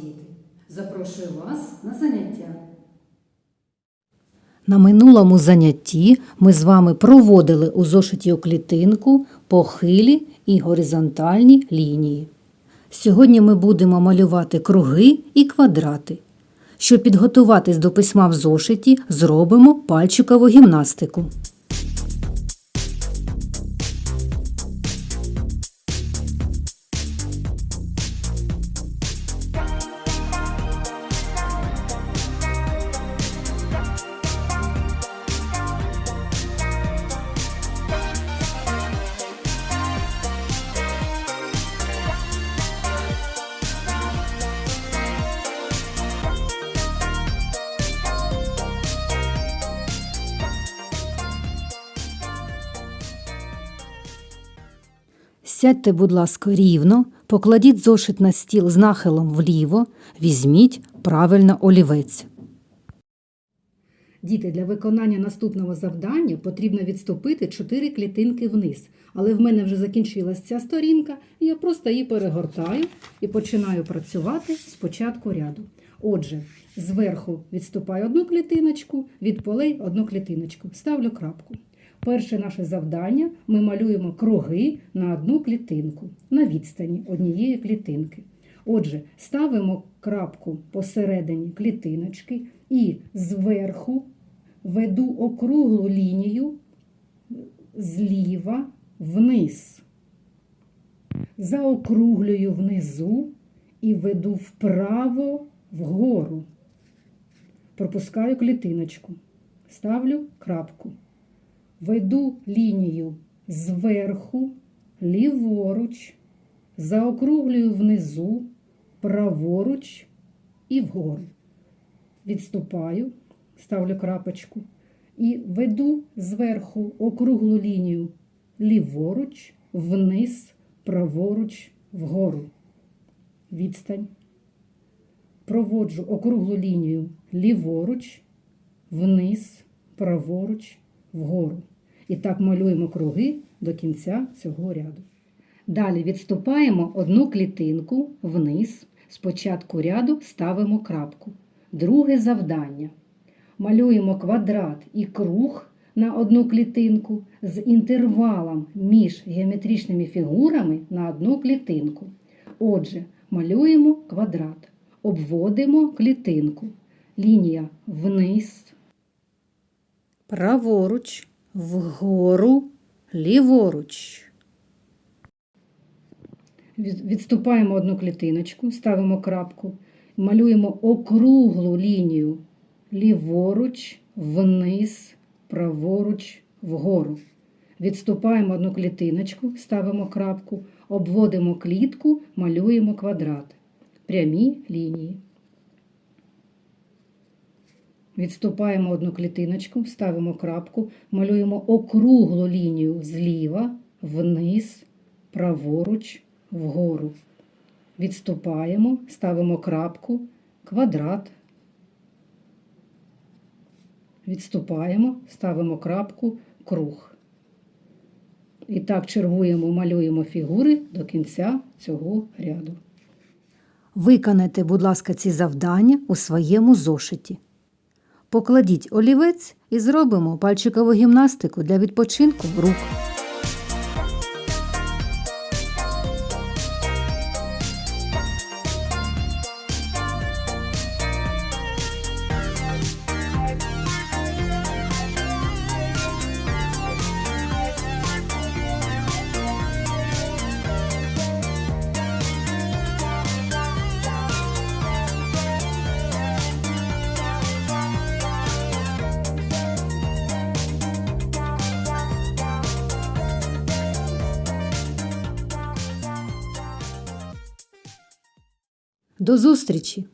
діти! Запрошую вас на заняття. На минулому занятті ми з вами проводили у зошиті у клітинку похилі і горизонтальні лінії. Сьогодні ми будемо малювати круги і квадрати. Щоб підготуватись до письма в зошиті, зробимо пальчикову гімнастику. Сядьте, будь ласка, рівно, покладіть зошит на стіл з нахилом вліво, візьміть правильно олівець. Діти, для виконання наступного завдання потрібно відступити 4 клітинки вниз. Але в мене вже закінчилась ця сторінка, і я просто її перегортаю і починаю працювати з початку ряду. Отже, зверху відступаю одну клітиночку, від полей одну клітиночку. Ставлю крапку. Перше наше завдання ми малюємо круги на одну клітинку на відстані однієї клітинки. Отже, ставимо крапку посередині клітиночки і зверху веду округлу лінію зліва вниз. Заокруглюю внизу і веду вправо вгору. Пропускаю клітиночку. Ставлю крапку. Веду лінію зверху, ліворуч, заокруглюю внизу, праворуч і вгору. Відступаю, ставлю крапочку і веду зверху округлу лінію ліворуч, вниз, праворуч, вгору. Відстань. Проводжу округлу лінію ліворуч, вниз, праворуч, вгору. І так малюємо круги до кінця цього ряду. Далі відступаємо одну клітинку вниз. Спочатку ряду ставимо крапку. Друге завдання. Малюємо квадрат і круг на одну клітинку з інтервалом між геометричними фігурами на одну клітинку. Отже, малюємо квадрат, обводимо клітинку. Лінія вниз, Праворуч, вгору, ліворуч. Відступаємо одну клітиночку, ставимо крапку, малюємо округлу лінію ліворуч, вниз, праворуч, вгору. Відступаємо одну клітиночку, ставимо крапку, обводимо клітку, малюємо квадрат. Прямі лінії. Відступаємо одну клітиночку, ставимо крапку, малюємо округлу лінію зліва, вниз, праворуч, вгору. Відступаємо, ставимо крапку, квадрат. Відступаємо, ставимо крапку, круг. І так чергуємо, малюємо фігури до кінця цього ряду. Виконайте, будь ласка, ці завдання у своєму зошиті. Покладіть олівець і зробимо пальчикову гімнастику для відпочинку рук. До зустрічі!